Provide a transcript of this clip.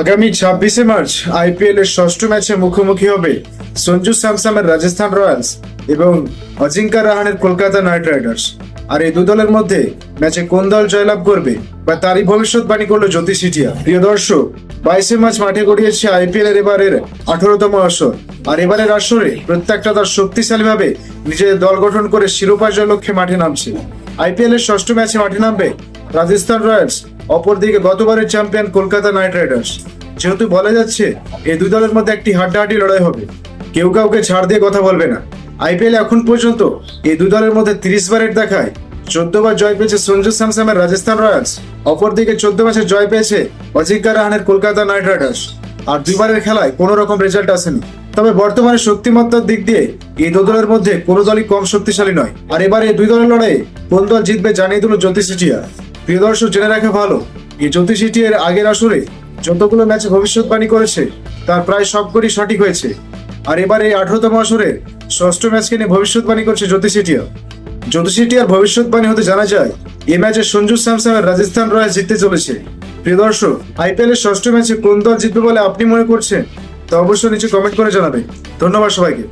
আগামী ছাব্বিশে March IPL এর ষষ্ঠ ম্যাচে মুখোমুখি হবে সঞ্জু স্যামসামের রাজস্থান রয়্যালস এবং অজিঙ্কা রাহানের কলকাতা নাইট রাইডার্স। আর এই দু দলের মধ্যে ম্যাচে কোন দল জয়লাভ করবে বা তারই ভবিষ্যৎবাণী করল জ্যোতি সিটিয়া প্রিয় দর্শক, বাইশে মার্চ মাঠে গড়িয়েছে আইপিএল এর এবারের আঠারোতম আসর। আর এবারের আসরে প্রত্যেকটা দল শক্তিশালীভাবে নিজেদের দল গঠন করে শিরোপা জয় লক্ষ্যে মাঠে নামছে। আইপিএল এর ষষ্ঠ ম্যাচে মাঠে নামবে রাজস্থান রয়্যালস। অপরদিকে গতবারের চ্যাম্পিয়ন কলকাতা নাইট রাইডার্স। যেহেতু বলা যাচ্ছে, এই দুই দলের মধ্যে একটি হাড্ডাহাড্ডি লড়াই হবে। কেউ কাউকে ছাড় দিয়ে কথা বলবে না। আইপিএল এখন পর্যন্ত এই দুই দলের মধ্যে তিরিশ বারের দেখায়। চোদ্দ বার জয় পেয়েছে সঞ্জু স্যামসামের রাজস্থান রয়্যালস। অপরদিকে চোদ্দ ম্যাচে জয় পেয়েছে অজিঙ্কা রাহানের কলকাতা নাইট রাইডার্স। আর দুইবারের খেলায় কোনো রকম রেজাল্ট আসেনি। তবে বর্তমানে শক্তিমত্তার দিক দিয়ে এই দু দলের মধ্যে কোনো দলই কম শক্তিশালী নয়। আর এবারে এই দুই দলের লড়াইয়ে কোন দল জিতবে জানিয়ে দিল জ্যোতিষ প্রিয় দর্শক, জেনে রাখা ভালো, এই জ্যোতিষ এর আগের আসরে যতগুলো ম্যাচে ভবিষ্যৎবাণী করেছে, তার প্রায় সবগুলি সঠিক হয়েছে। আর এবার এই আঠারোতম আসরে ষষ্ঠ ম্যাচকে নিয়ে ভবিষ্যৎবাণী করছে জ্যোতিষ সিটিয়া জ্যোতিষ সিটিয়ার ভবিষ্যৎবাণী হতে জানা যায় এই ম্যাচে সঞ্জু স্যামসামের রাজস্থান রয়্যালস জিততে চলেছে। প্রিয় দর্শক, আইপিএল এর ষষ্ঠ ম্যাচে কোন দল জিতবে বলে আপনি মনে করছেন? তা অবশ্যই নিচে কমেন্ট করে জানাবেন। ধন্যবাদ সবাইকে।